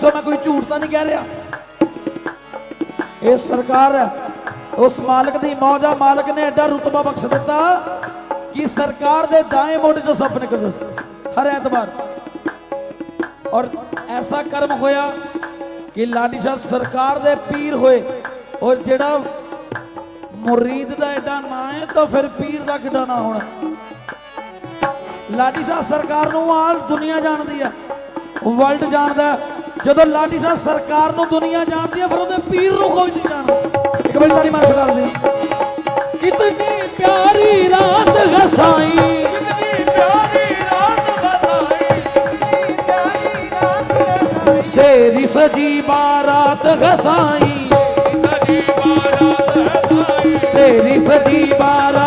ਸੋ ਮੈਂ ਕੋਈ ਝੂਠ ਤਾਂ ਨਹੀਂ ਕਹਿ ਰਿਹਾ। ਇਹ ਸਰਕਾਰ, ਉਸ ਮਾਲਕ ਦੀ ਮੌਜਾ ਮਾਲਕ ਨੇ ਐਡਾ ਰੁਤਬਾ ਬਖਸ਼ ਦਿੱਤਾ ਕਿ ਸਰਕਾਰ ਦੇ ਦਾएं ਮੋਢੇ ਤੋਂ ਸੱਪ ਨਿਕਲਦਾ ਹਰ ਐਤਵਾਰ। ਔਰ ਐਸਾ ਕਰਮ ਹੋਇਆ ਕਿ ਲਾਡੀ ਸ਼ਾਹ ਸਰਕਾਰ ਦੇ ਪੀਰ ਹੋਏ ਔਰ ਜਿਹੜਾ ਮੁਰੀਦ ਦਾ ਐਡਾ ਨਾਂ ਹੈ, ਤਾਂ ਫਿਰ ਪੀਰ ਦਾ ਕਿੱਡਾ ਨਾਂ ਹੋਣਾ? ਲਾਡੀ ਸ਼ਾਹ ਸਰਕਾਰ ਨੂੰ ਆਲ ਦੁਨੀਆ ਜਾਣਦੀ ਆ ਵਰਲਡ ਜਾਣਦਾ। ਜਦੋਂ ਲਾਡੀ ਸ਼ਾਹ ਸਰਕਾਰ ਨੂੰ ਦੁਨੀਆ ਜਾਣਦੀ ਹੈ ਫਿਰ ਉਹਦੇ ਪੀਰ ਨੂੰ ਕੋਈ ਨਹੀਂ ਜਾਣਦਾ ਇੱਕ ਵਾਰੀ ਤਾੜੀ ਮਾਰ ਕੇ ਦੱਸ ਦੇ ਕਿਤਨੀ ਪਿਆਰੀ ਰਾਤ ਹਸਾਈ ਤੇਰੀ ਸਜੀ ਬਾਰਾਤ ਹਸਾਈ ਤੇਰੀ ਸਜੀ ਬਾਰਾਤ